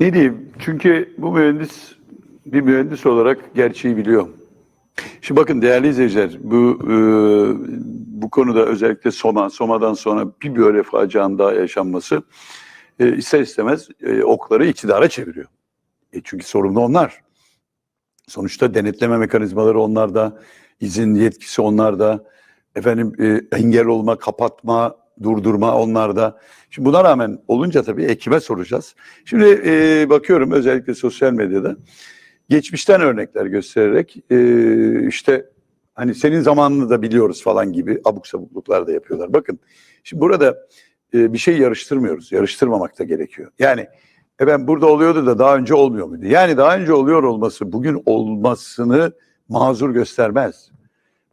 Ne diyeyim? Çünkü bu mühendis bir mühendis olarak gerçeği biliyor. Şimdi bakın değerli izleyiciler, bu e, bu konuda özellikle Soma, Soma'dan sonra bir böyle facianın daha yaşanması e, ister istemez e, okları iktidara çeviriyor. E, çünkü sorumlu onlar. Sonuçta denetleme mekanizmaları onlarda, izin yetkisi onlarda, efendim e, engel olma, kapatma, durdurma onlarda. Şimdi buna rağmen olunca tabii ekime soracağız. Şimdi e, bakıyorum özellikle sosyal medyada geçmişten örnekler göstererek e, işte hani senin zamanını da biliyoruz falan gibi abuk sabukluklar da yapıyorlar. Bakın şimdi burada e, bir şey yarıştırmıyoruz. Yarıştırmamak da gerekiyor. Yani e ben burada oluyordu da daha önce olmuyor muydu? Yani daha önce oluyor olması bugün olmasını mazur göstermez.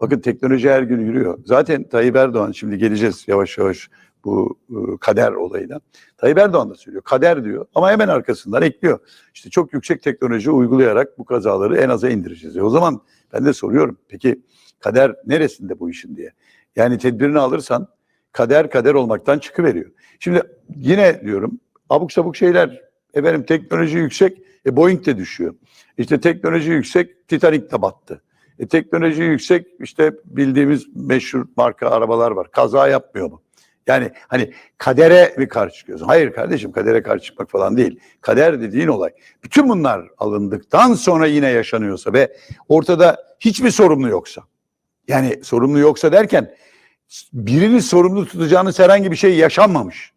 Bakın teknoloji her gün yürüyor. Zaten Tayyip Erdoğan şimdi geleceğiz yavaş yavaş bu e, kader olayına. Tayyip Erdoğan da söylüyor. Kader diyor ama hemen arkasından ekliyor. İşte çok yüksek teknoloji uygulayarak bu kazaları en aza indireceğiz. E o zaman ben de soruyorum. Peki kader neresinde bu işin diye. Yani tedbirini alırsan kader kader olmaktan çıkıveriyor. Şimdi yine diyorum abuk sabuk şeyler. Efendim teknoloji yüksek, e Boeing de düşüyor. İşte teknoloji yüksek, Titanic de battı. E, teknoloji yüksek, işte bildiğimiz meşhur marka arabalar var. Kaza yapmıyor mu? Yani hani kadere mi karşı çıkıyorsun? Hayır kardeşim kadere karşı çıkmak falan değil. Kader dediğin olay. Bütün bunlar alındıktan sonra yine yaşanıyorsa ve ortada hiçbir sorumlu yoksa. Yani sorumlu yoksa derken birini sorumlu tutacağınız herhangi bir şey yaşanmamış.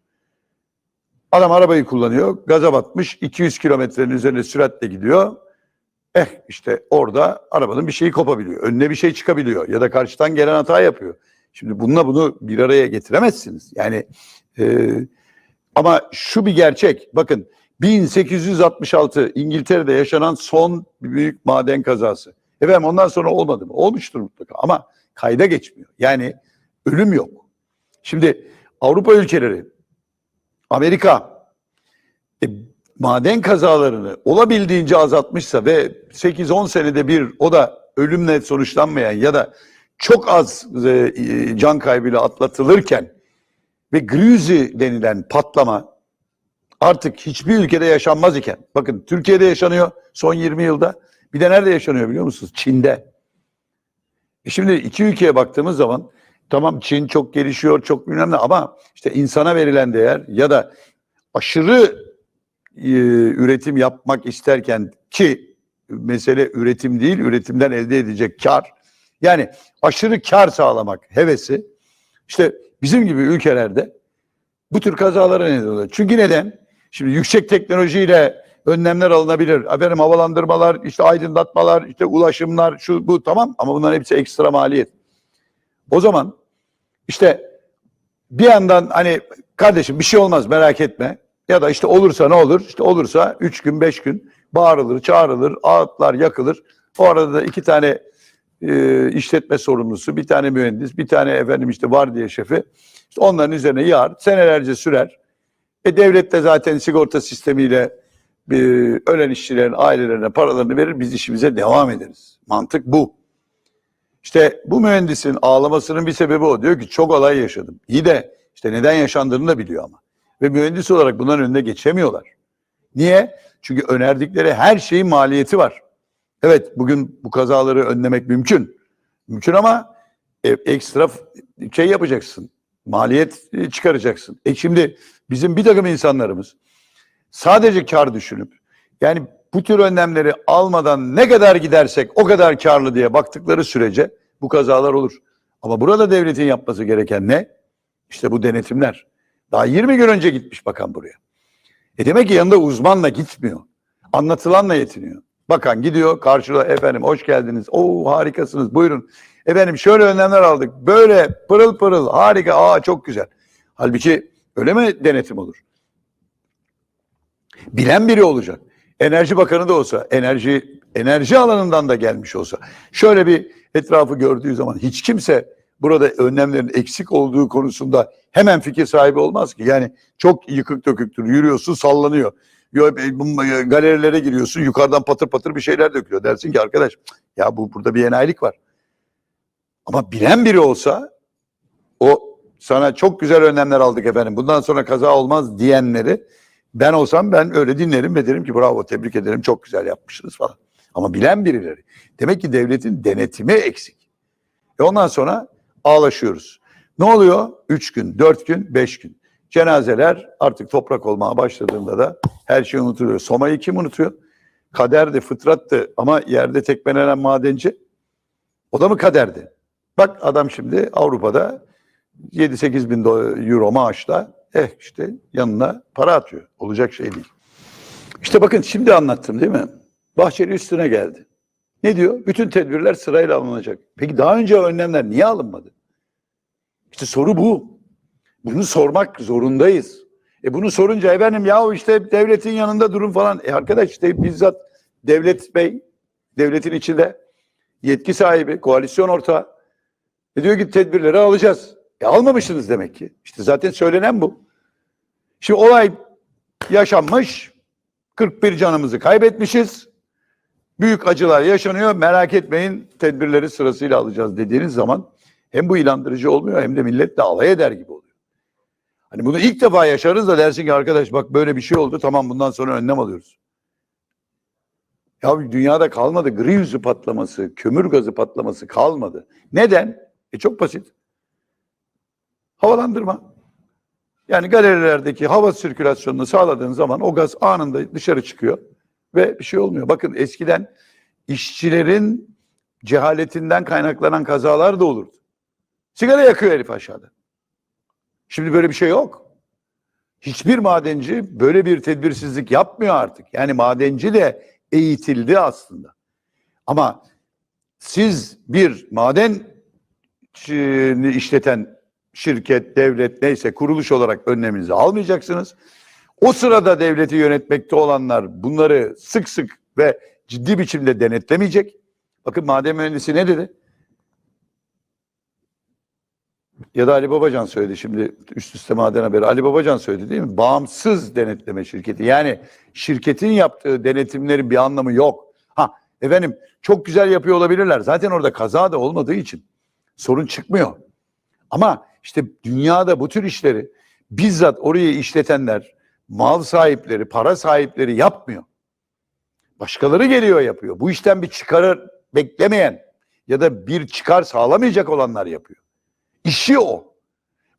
Adam arabayı kullanıyor, gaza batmış, 200 kilometrenin üzerinde süratle gidiyor. Eh işte orada arabanın bir şeyi kopabiliyor. Önüne bir şey çıkabiliyor ya da karşıdan gelen hata yapıyor. Şimdi bununla bunu bir araya getiremezsiniz. Yani e, ama şu bir gerçek. Bakın 1866 İngiltere'de yaşanan son büyük maden kazası. Efendim ondan sonra olmadı mı? Olmuştur mutlaka ama kayda geçmiyor. Yani ölüm yok. Şimdi Avrupa ülkeleri, Amerika e, maden kazalarını olabildiğince azaltmışsa ve 8-10 senede bir o da ölümle sonuçlanmayan ya da çok az e, can kaybıyla atlatılırken ve Grüzi denilen patlama artık hiçbir ülkede yaşanmaz iken bakın Türkiye'de yaşanıyor son 20 yılda bir de nerede yaşanıyor biliyor musunuz? Çin'de. E şimdi iki ülkeye baktığımız zaman tamam Çin çok gelişiyor çok ne ama işte insana verilen değer ya da aşırı e, üretim yapmak isterken ki mesele üretim değil üretimden elde edecek kar yani aşırı kar sağlamak hevesi işte bizim gibi ülkelerde bu tür kazalara neden oluyor. Çünkü neden? Şimdi yüksek teknolojiyle önlemler alınabilir. Efendim havalandırmalar, işte aydınlatmalar, işte ulaşımlar, şu bu tamam ama bunların hepsi ekstra maliyet. O zaman işte bir yandan hani kardeşim bir şey olmaz merak etme. Ya da işte olursa ne olur? İşte olursa üç gün beş gün bağırılır, çağrılır, ağıtlar yakılır. O arada da iki tane e, işletme sorumlusu, bir tane mühendis, bir tane efendim işte vardiya şefi. İşte onların üzerine yağar, senelerce sürer. E devlet de zaten sigorta sistemiyle e, ölen işçilerin ailelerine paralarını verir, biz işimize devam ederiz. Mantık bu. İşte bu mühendisin ağlamasının bir sebebi o. Diyor ki çok olay yaşadım. İyi de işte neden yaşandığını da biliyor ama. Ve mühendis olarak bunların önüne geçemiyorlar. Niye? Çünkü önerdikleri her şeyin maliyeti var. Evet bugün bu kazaları önlemek mümkün. Mümkün ama e, ekstra şey yapacaksın. Maliyet e, çıkaracaksın. E şimdi bizim bir takım insanlarımız sadece kar düşünüp yani bu tür önlemleri almadan ne kadar gidersek o kadar karlı diye baktıkları sürece bu kazalar olur. Ama burada devletin yapması gereken ne? İşte bu denetimler. Daha 20 gün önce gitmiş bakan buraya. E demek ki yanında uzmanla gitmiyor. Anlatılanla yetiniyor. Bakan gidiyor karşıda efendim hoş geldiniz. Oo harikasınız buyurun. Efendim şöyle önlemler aldık. Böyle pırıl pırıl harika. Aa çok güzel. Halbuki öyle mi denetim olur? Bilen biri olacak. Enerji Bakanı da olsa, enerji enerji alanından da gelmiş olsa, şöyle bir etrafı gördüğü zaman hiç kimse burada önlemlerin eksik olduğu konusunda hemen fikir sahibi olmaz ki. Yani çok yıkık döküktür, yürüyorsun sallanıyor. Galerilere giriyorsun yukarıdan patır patır bir şeyler döküyor. Dersin ki arkadaş ya bu burada bir enayilik var. Ama bilen biri olsa o sana çok güzel önlemler aldık efendim bundan sonra kaza olmaz diyenleri Ben olsam ben öyle dinlerim ve derim ki bravo tebrik ederim çok güzel yapmışsınız falan. Ama bilen birileri. Demek ki devletin denetimi eksik. E ondan sonra ağlaşıyoruz. Ne oluyor? Üç gün, dört gün, beş gün. Cenazeler artık toprak olmaya başladığında da her şey unutuluyor. Soma'yı kim unutuyor? Kaderdi, fıtrattı ama yerde tekmelenen madenci. O da mı kaderdi? Bak adam şimdi Avrupa'da 7-8 bin euro maaşla eh işte yanına para atıyor. Olacak şey değil. İşte bakın şimdi anlattım değil mi? Bahçeli üstüne geldi. Ne diyor? Bütün tedbirler sırayla alınacak. Peki daha önce önlemler niye alınmadı? İşte soru bu. Bunu sormak zorundayız. E bunu sorunca efendim ya işte devletin yanında durun falan. E arkadaş işte bizzat devlet bey, devletin içinde yetki sahibi, koalisyon ortağı. E diyor ki tedbirleri alacağız. E almamışsınız demek ki. İşte zaten söylenen bu. Şimdi olay yaşanmış. 41 canımızı kaybetmişiz. Büyük acılar yaşanıyor. Merak etmeyin tedbirleri sırasıyla alacağız dediğiniz zaman hem bu ilandırıcı olmuyor hem de millet de alay eder gibi oluyor. Hani bunu ilk defa yaşarız da dersin ki arkadaş bak böyle bir şey oldu tamam bundan sonra önlem alıyoruz. Ya dünyada kalmadı gri yüzü patlaması, kömür gazı patlaması kalmadı. Neden? E çok basit. Havalandırma. Yani galerilerdeki hava sirkülasyonunu sağladığın zaman o gaz anında dışarı çıkıyor ve bir şey olmuyor. Bakın eskiden işçilerin cehaletinden kaynaklanan kazalar da olurdu. Sigara yakıyor herif aşağıda. Şimdi böyle bir şey yok. Hiçbir madenci böyle bir tedbirsizlik yapmıyor artık. Yani madenci de eğitildi aslında. Ama siz bir maden işleten şirket, devlet neyse kuruluş olarak önleminizi almayacaksınız. O sırada devleti yönetmekte olanlar bunları sık sık ve ciddi biçimde denetlemeyecek. Bakın maden mühendisi ne dedi? Ya da Ali Babacan söyledi şimdi üst üste maden haberi. Ali Babacan söyledi değil mi? Bağımsız denetleme şirketi. Yani şirketin yaptığı denetimlerin bir anlamı yok. Ha efendim çok güzel yapıyor olabilirler. Zaten orada kaza da olmadığı için sorun çıkmıyor. Ama işte dünyada bu tür işleri bizzat orayı işletenler, mal sahipleri, para sahipleri yapmıyor. Başkaları geliyor yapıyor. Bu işten bir çıkarı beklemeyen ya da bir çıkar sağlamayacak olanlar yapıyor. İşi o.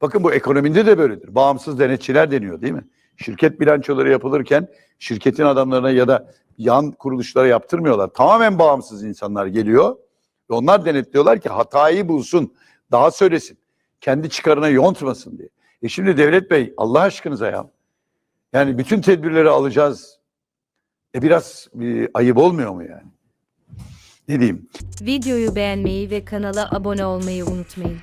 Bakın bu ekonomide de böyledir. Bağımsız denetçiler deniyor değil mi? Şirket bilançoları yapılırken şirketin adamlarına ya da yan kuruluşlara yaptırmıyorlar. Tamamen bağımsız insanlar geliyor ve onlar denetliyorlar ki hatayı bulsun, daha söylesin. Kendi çıkarına yontmasın diye. E şimdi Devlet Bey Allah aşkınıza ya. Yani bütün tedbirleri alacağız. E biraz e, ayıp olmuyor mu yani? Ne diyeyim? Videoyu beğenmeyi ve kanala abone olmayı unutmayın.